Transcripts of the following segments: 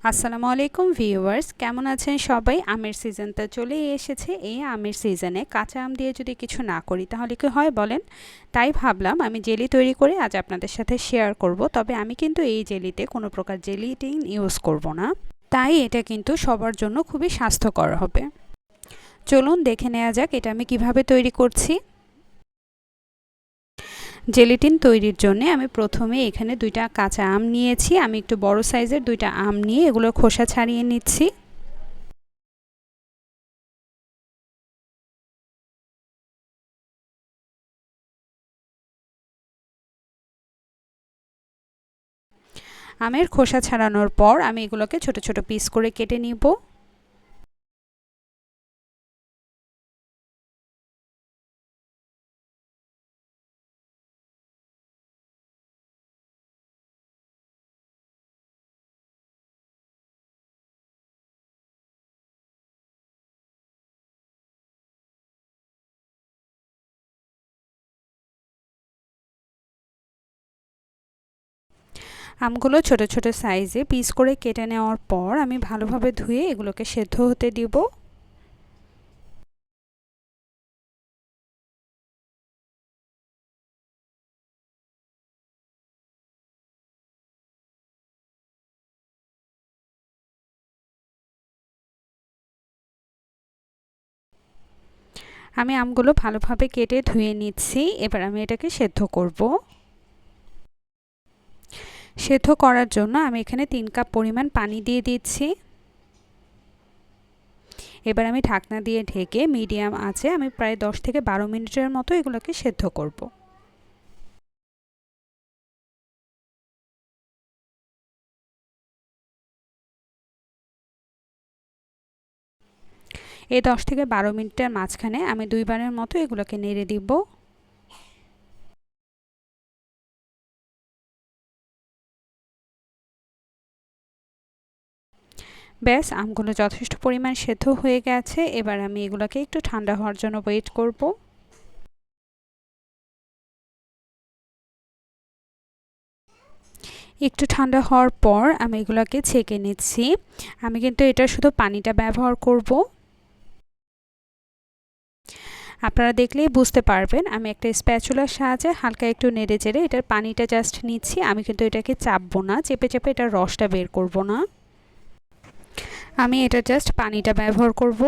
আসসালামু আলাইকুম ভিউয়ার্স, কেমন আছেন সবাই? আমের সিজনটা চলে এসেছে। এই আমের সিজনে কাঁচা আম দিয়ে যদি কিছু না করি, তাহলে কি হয় বলেন? তাই ভাবলাম আমি জেলি তৈরি করে আজ আপনাদের সাথে শেয়ার করব। তবে আমি কিন্তু এই জেলিতে কোনো প্রকার জেলিটিন ইউজ করব না। তাই এটা কিন্তু সবার জন্য খুবই স্বাস্থ্যকর হবে। চলুন দেখে নেওয়া যাক এটা আমি কীভাবে তৈরি করছি। জেলিটিন তৈরির জন্য আমি প্রথমে এখানে দুইটা কাঁচা আম নিয়েছি। আমি একটু বড় সাইজের দুইটা আম নিয়ে এগুলো খোসা ছাড়িয়ে নিচ্ছি। আমের খোসা ছাড়ানোর পর আমি এগুলোকে ছোট ছোট পিস করে কেটে নিব। আমগুলো ছোট ছোট সাইজে পিস করে কেটে নেওয়ার পর আমি ভালোভাবে ধুয়ে এগুলোকে সেদ্ধ হতে দিব। আমি আমগুলো ভালোভাবে কেটে ধুয়ে নিচ্ছি। এবার আমি এটাকে সেদ্ধ করব। সেদ্ধ করার জন্য আমি এখানে তিন কাপ পরিমাণ পানি দিয়ে দিচ্ছি। এবার আমি ঢাকনা দিয়ে ঢেকে মিডিয়াম আছে আমি প্রায় দশ থেকে বারো মিনিটের মতো এগুলোকে সেদ্ধ করব। এই দশ থেকে বারো মিনিটের মাঝখানে আমি দুইবারের মতো এগুলোকে নেড়ে দিব। ব্যাস, আমগুলো যথেষ্ট পরিমাণ সেদ্ধ হয়ে গেছে। এবার আমি এগুলোকে একটু ঠান্ডা হওয়ার জন্য ওয়েট করব। একটু ঠান্ডা হওয়ার পর আমি এগুলোকে ছেঁকে নিচ্ছি। আমি কিন্তু এটা শুধু পানিটা ব্যবহার করব। আপনারা দেখলেই বুঝতে পারবেন, আমি একটা স্প্যাচুলার সাহায্যে হালকা একটু নেড়ে চেড়ে এটার পানিটা জাস্ট নিচ্ছি। আমি কিন্তু এটাকে চাপবো না চেপে চেপে এটার রসটা বের করব না। আমি এটা জাস্ট পানিটা ব্যবহার করব।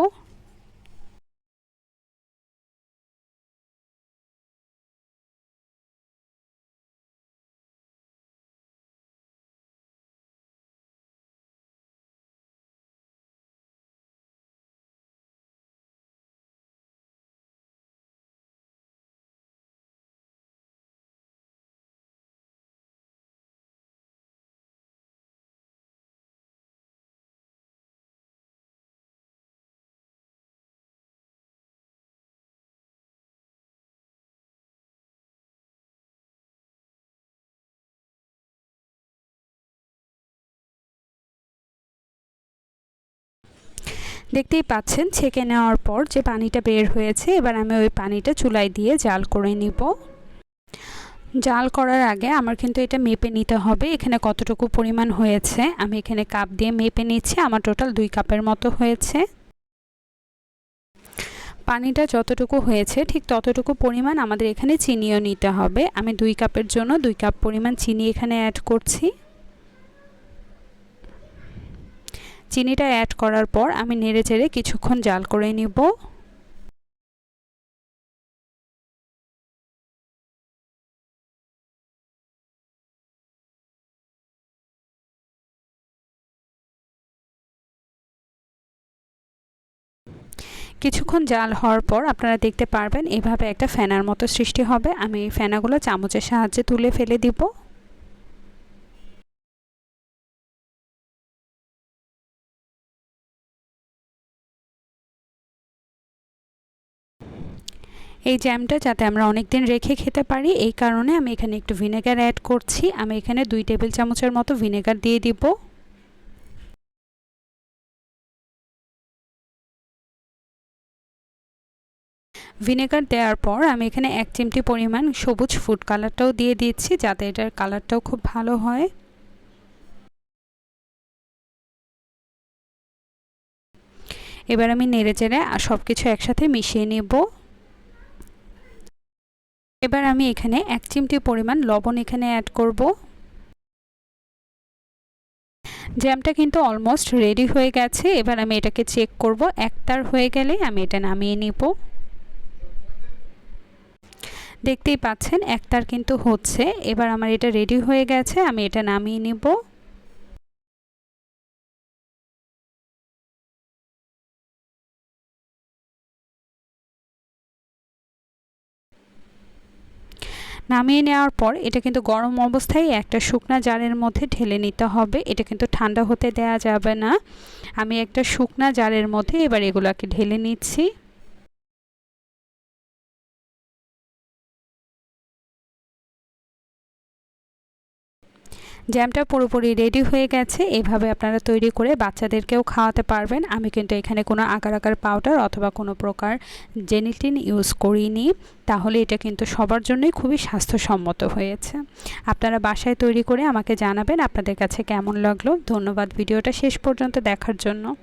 দেখতেই পাচ্ছেন, ছেঁকে নেওয়ার পর যে পানিটা বের হয়েছে, এবার আমি ওই পানিটা চুলায় দিয়ে জাল করে নিব। জাল করার আগে আমার কিন্তু এটা মেপে নিতে হবে, এখানে কতটুকু পরিমাণ হয়েছে। আমি এখানে কাপ দিয়ে মেপে নিচ্ছি, আমার টোটাল দুই কাপের মতো হয়েছে। পানিটা যতটুকু হয়েছে, ঠিক ততটুকু পরিমাণ আমাদের এখানে চিনিও নিতে হবে। আমি দুই কাপের জন্য দুই কাপ পরিমাণ চিনি এখানে অ্যাড করছি। চিনিটা অ্যাড করার পর আমি নেড়ে চেড়ে কিছুক্ষণ জাল করে নিব। কিছুক্ষণ জাল হওয়ার পর আপনারা দেখতে পারবেন এভাবে একটা ফেনার মতো সৃষ্টি হবে। আমি ফেনাগুলো চামচের সাহায্যে তুলে ফেলে দিব। এই জ্যামটা যাতে আমরা অনেক দিন রেখে খেতে পারি, এই কারণে আমি এখানে একটু ভিনেগার অ্যাড করছি। আমি এখানে দুই টেবিল চামচের মতো ভিনেগার দিয়ে দিব। ভিনেগার দেওয়ার পর আমি এখানে এক চিমটি পরিমাণ সবুজ ফুড কালারটাও দিয়ে দিচ্ছি, যাতে এটার কালারটাও খুব ভালো হয়। এবার আমি নেড়ে চেড়ে সব কিছু একসাথে মিশিয়ে নেব। এবার আমি এখানে এক চিমটি পরিমাণ লবণ এখানে অ্যাড করব। জ্যামটা কিন্তু অলমোস্ট রেডি হয়ে গেছে। এবার আমি এটাকে চেক করব। একটার হয়ে গেলে আমি এটা নামিয়ে নিব। দেখতেই পাচ্ছেন, একটার কিন্তু হচ্ছে। এবার আমার এটা রেডি হয়ে গেছে, আমি এটা নামিয়ে নিব। নামিয়ে নেওয়ার পর এটা কিন্তু গরম অবস্থায় একটা শুকনা জারের মধ্যে ঢেলে নিতে হবে। এটা কিন্তু ঠান্ডা হতে দেয়া যাবে না। আমি একটা শুকনা জারের মধ্যে এবার এগুলোকে ঢেলে নিচ্ছি। জ্যামটা পুরোপুরি রেডি হয়ে গেছে। এভাবে আপনারা তৈরি করে বাচ্চাদেরকেও খাওয়াতে পারবেন। আমি কিন্তু এখানে কোনো আকার আকার পাউডার অথবা কোনো প্রকার জেনিটিন ইউজ করিনি। তাহলে এটা কিন্তু সবার জন্যই খুবই স্বাস্থ্যসম্মত হয়েছে। আপনারা বাসায় তৈরি করে আমাকে জানাবেন আপনাদের কাছে কেমন লাগল। ধন্যবাদ। ভিডিওটা শেষ পর্যন্ত দেখার জন্য।